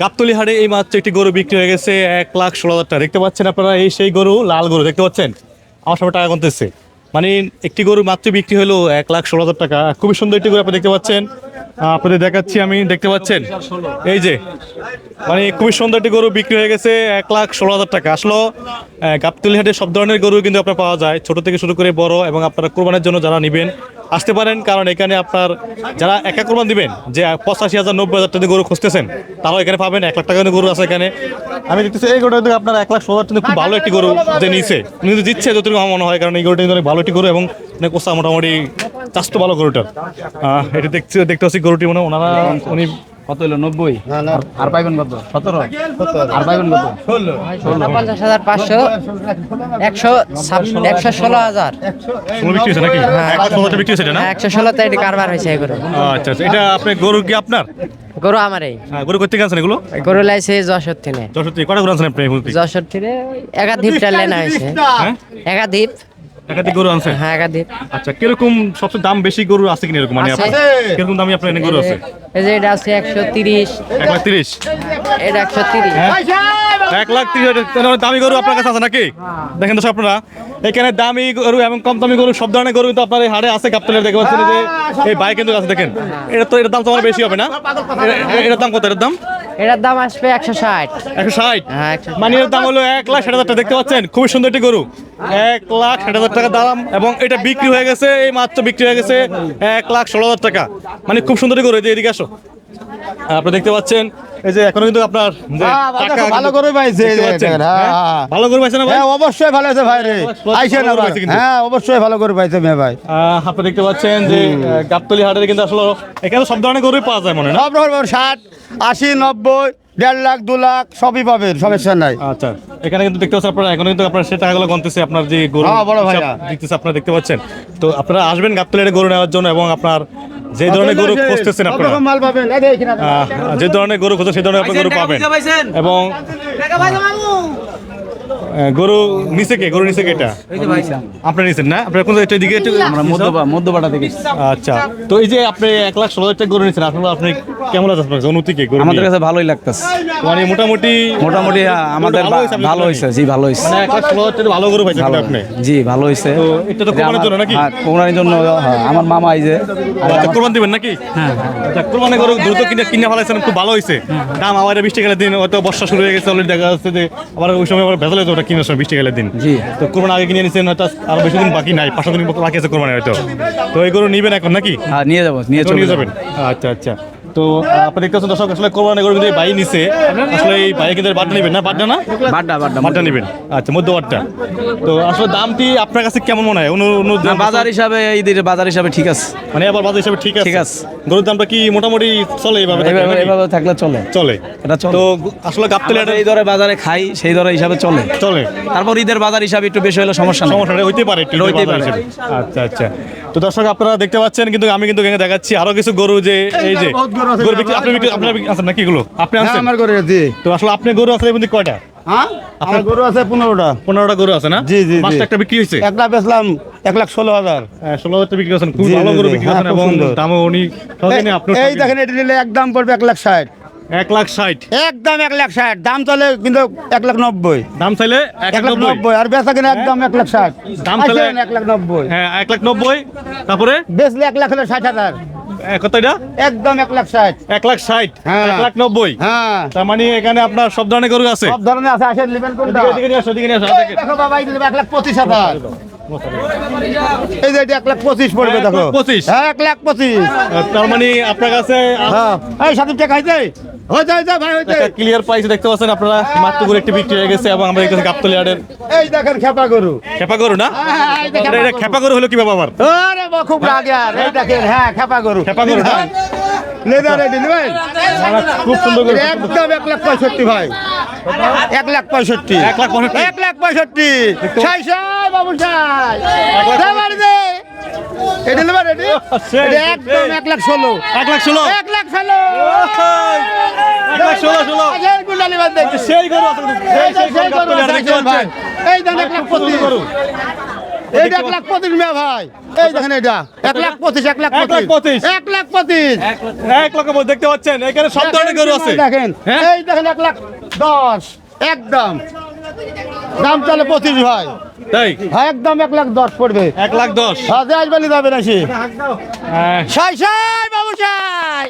গাবতলি হাটে এই মাত্র একটি গরু বিক্রি হয়ে গেছে এক লাখ ষোলো হাজার টাকা। দেখতে পাচ্ছেন আপনারা এই সেই গরু, লাল গরু, দেখতে পাচ্ছেন? আমার সবাই টাকা গুনতেছে। মানে একটি গরু মাত্র বিক্রি হলো এক লাখ ষোলো হাজার টাকা। খুবই সুন্দর একটি গরু আপনি দেখতে পাচ্ছেন। আপনাদের দেখাচ্ছি, আমি দেখতে পাচ্ছেন? এই যে মানে খুবই সুন্দর একটি গরু বিক্রি হয়ে গেছে, এক লাখ ষোলো হাজার টাকা। আসলো গাবতলি হাটে সব ধরনের গরু কিন্তু আপনার পাওয়া যায়, ছোট থেকে শুরু করে বড় এবং আপনারা কোরবানের জন্য যারা নেবেন, আসতে পারেন, কারণ এখানে আপনার যারা একা কোরবান দিবেন, যে পঁচাশি হাজার, নব্বই হাজার টাকা গরু খুঁজতেছেন, তারাও এখানে পাবেন, এক লাখ টাকা গরু আছে এখানে। আমি দেখতেছি, এই গরুটা কিন্তু আপনার এক লাখ ষোলো হাজার খুব ভালো একটি গরু যে নিয়েছে। কিন্তু দিচ্ছে যতটুকু আমার মনে হয়, কারণ এই গরুটা কিন্তু অনেক ভালো একটি গরু এবং অনেক কোসা মোটামুটি চাষতো ভালো গরুটার। এটা দেখতে দেখতে পাচ্ছি গরুটি মনে ওনারা উনি কত হইল? নব্বই? আর পাইবেন কত? সতেরো? আর পাইবেন কত? পঞ্চাশ হাজার পাঁচশো একশো একশো ষোলো হাজার। ষোলো বিক্রি হয়েছে নাকি? এক লাখ ষোলো হাজার বিক্রি হয়েছে না? একশো ষোলোতে এটি কারবার হয়েছে এগুলো আচ্ছা আচ্ছা। এটা আপনি গরু কি আপনার? গরু আমার এই হ্যাঁ, গরু করতে গেছেন এগুলো? গরু লাইছে যশোর থেকে। যশোর থেকে। কটা গরু আনছেন আপনি? যশোর থেকে একাধিপ লেনা হয়েছে। হ্যাঁ? একাধিপ একাধিক গরু আনছেন? হ্যাঁ একাধিপ আচ্ছা কীরকম সবচেয়ে দাম বেশি গরু আছে কিনা এরকম? মানে। আপনার কীরকম দামি আপনার এনে গরু আছে? এই যে এটা আছে একশো তিরিশ। এক লাখ তিরিশ? এটা একশো তিরিশ। হ্যাঁ? এক লাখ তিরিশ হাজার দামি গরু আপনার কাছে আছে নাকি? দেখেন তো আপনারা এখানে দামি গরু এবং কম দামি গরু সব ধরনের গরু কিন্তু আপনার এই হাটে আছে দেখে পাচ্ছেন যে এই বাইক কিন্তু আছে দেখেন। এটা তো এটার দাম তো আমার বেশি হবে না? এটার দাম কত? এটার দাম? এটার দাম আসবে একশো ষাট। একশো ষাট? হ্যাঁ মানে এর দাম হলো এক লাখ ষাট হাজার টাকা। দেখতে পাচ্ছেন? খুবই সুন্দর একটি গরু। এক লাখ ষাট হাজার টাকা দাম এবং এটা বিক্রি হয়ে গেছে এই মাত্র বিক্রি হয়ে গেছে এক লাখ ষোলো হাজার টাকা। মানে খুব সুন্দর গরু। এদিকে আসো। আপনি দেখতে পাচ্ছেন এই যে এখনও কিন্তু আপনার ভালো করে পাইছে হ্যাঁ, হ্যাঁ? ভালো গরু পাইছে না ভাই? হ্যাঁ অবশ্যই ভালো আছে ভাই রে। ভালো আইসেন করে। হ্যাঁ অবশ্যই ভালো করে পাইছে মেয়ে ভাই। আপনি দেখতে পাচ্ছেন যে আহ, গাবতলী হাটের কিন্তু আসলে এখানে সব ধরনের গরুই পাওয়া যায় মনে হয় না? সব রকম ষাট আশি নব্বই দেড় লাখ দু লাখ সবই পাবেন সমস্যা নাই। আচ্ছা এখানে কিন্তু দেখতে পাচ্ছেন আপনারা এখন কিন্তু আপনার সে টাকাগুলো গনতেছে আপনার যে গরু হ্যাঁ, বড়। হিসাব দেখতেছে আপনারা দেখতে পাচ্ছেন। তো আপনারা আসবেন গাবতলিয়ারে গরু নেওয়ার জন্য এবং আপনার যে ধরনের গরু খুঁজতেছেন আপনারা। রকম মাল পাবেন এই যে ধরনের গরু খুঁজছেন সেই ধরনের আপনার গরু পাবেন। এবং গরু নিচে কে? গরু নিচে কে এটা? আপনার নিচেন না? আপনার কোন একটা দিকে আমরা মধ্যপা মধ্যপাটা থেকে আচ্ছা। তো এই যে আপনি এক লাখ ষোলো হাজার গরু নিচ্ছেন আসলে আপনি কেমন আছে আপনার কে গরু আমাদের কাছে ভালোই লাগতেছে। মানে মোটামুটি মোটামুটি আমাদের ভালো হয়েছে আপনার জি ভালো হয়েছে। মানে এক লাখ ষোলো হাজার ভালো গরু পাইছেন আপনি। জি ভালো হয়েছে। তো এটা তো কোরবানির জন্য নাকি? হ্যাঁ, কোরবানির জন্য হ্যাঁ, আমার মামা এই যে আচ্ছা কোরবান দিবেন নাকি? আচ্ছা কোরবানি গরু দ্রুত কিনে কিনে ফেলাইছেন খুব ভালো হয়েছে। দাম আবার বৃষ্টি গেলে দিন হয়তো বর্ষা শুরু হয়ে গেছে অলরেডি দেখা যাচ্ছে যে আবার ওই সময় আবার ভেজাল হয়েছে ওটা কিনার সময় বৃষ্টি গেলে দিন। জি। তো কোরবান আগে কিনে নিচ্ছেন হয়তো আরও বেশি দিন বাকি নাই পাঁচশো দিন বাকি আছে কোরবানি হয়তো। তো এই গরু নিবেন এখন নাকি? হ্যাঁ নিয়ে যাব নিয়ে চলে যাবেন? আচ্ছা আচ্ছা। তো আপনি দেখতে পাচ্ছেন দর্শক আসলে কোরবানি গরু এই বাই নিছে। আসলে এই বাই কিন্তু বাড্ডা নেবেন না? বাড্ডা না? বাড্ডা বাড্ডা বাড্ডা নেবেন। আচ্ছা মধ্য বাড্ডা তো আসলে দামটি আপনার কাছে কেমন মনে হয়? অন্য বাজার হিসাবে ঈদের বাজার হিসাবে ঠিক আছে। মানে আবার বাজার হিসাবে ঠিক আছে? ঠিক আছে। গরুর দামটা কি মোটামুটি চলে এইভাবে এইভাবে থাকলে চলে। চলে। এটা চলে। তো আসলে গাবতলি এই দরে বাজারে খাই সেই দরে হিসাবে চলে। চলে। তারপর ঈদের বাজার হিসাবে একটু বেশি হলে সমস্যা নেই। সমস্যা নেই, হইতে পারে একটু হইতেই পারে। আচ্ছা আচ্ছা। তো দর্শক আপনারা দেখতে পাচ্ছেন কিন্তু আমি কিন্তু এখানে দেখাচ্ছি আরও কিছু গরু যে এই যে গরু বিক্রি- আপনি বিক্রি- আপনার বিক্রি- আছেন নাকি এগুলো? আপনি হ্যাঁ আনছেন আমার করে জি তো আসলে আপনি গরু আছে বলতে কয়টা? হ্যাঁ আমার গরু আছে পনেরোটা। পনেরোটা গরু আছে না? জি, জি, জি। পাঁচটা একটা বিক্রি হয়েছে? একটা বেচলাম এক লাখ ষোলো হাজার। হ্যাঁ, ষোলো হাজার বিক্রি করছেন। খুব ভালো গরু বিক্রি করছেন এবং দামও উনি এই দেখেন এটা নিলে একদম পড়বে এক লাখ ষাট। এক লাখ ষাট একদম এক লাখ ষাট দাম চলে কিন্তু এক লাখ নব্বই দাম চাইলে এক লাখ নব্বই আর বেচা কিনা একদম এক লাখ ষাট দাম চলে- এক লাখ নব্বই হ্যাঁ এক লাখ নব্বই তারপরে বেচলে এক লাখ হলে ষাট হাজার একদম এক লাখ ষাট এক লাখ ষাট হ্যাঁ। এক লাখ নব্বই হ্যাঁ তার মানে এখানে আপনার সব ধরনের গরু আছে সব ধরনের আছে আসেন নেবেন কোনটা এদিকে নিয়ে আসো, এদিকে নিয়ে আসো, দেখো বাবা এক লাখ পঁচিশ হাজার এই যে এক লাখ পঁচিশ পড়বে এক দেখো লাখ পঁচিশ? হ্যাঁ এক লাখ পঁচিশ তার মানে আপনার কাছে হ্যাঁ এই টাকা ক্লিয়ার প্রাইস দেখতে পাচ্ছেন আপনারা। মাত্র করে একটি বিক্রি হয়ে গেছে এবং আমরা দেখতেছি গাবতলি হাটের এই দেখেন খেপা গরু। খেপা গরু না? হ্যাঁ, এটা- এটা খেপা গরু হলো কি বাবা আরে খুব রাগে আর। এই দেখেন হ্যাঁ খেপা গরু। খেপা গরু না লেদার রেডি খুব সুন্দর একদম এক লাখ পঁয়ষট্টি ভাই। এক লাখ পঁয়ষট্টি। এক লাখ পঁয়ষট্টি? এক লাখ পঁয়ষট্টি। সাই সাই বাবু সাই এক লাখ দে বাড়ি দে এটা নেবা রেডি একদম এক লাখ ষোলো এক লাখ ষোলো এক লাখ ষোলো এক লাখ ষোলো ষোলো এই। সেই গরু দেন এক লাখ পঁচিশ। এইটা এক লাখ পঁচিশ মিয়া ভাই এই দেখেন এটা এক লাখ পঁচিশ এক লাখ এক লাখ পঁচিশ। এক লাখ পঁচিশ এক লক্ষ দেখতে পাচ্ছেন এখানে সব ধরনের গরু আছে দেখেন হ্যাঁ? এই দেখেন এক লাখ দশ একদম দাম চলে পঁচিশ ভাই। তাই? হ্যাঁ একদম এক লাখ দশ পড়বে। এক লাখ দশ? হ্যাঁ যে আসবালি যাবে না সে। হ্যাঁ, সাই সাই বাবু সাই।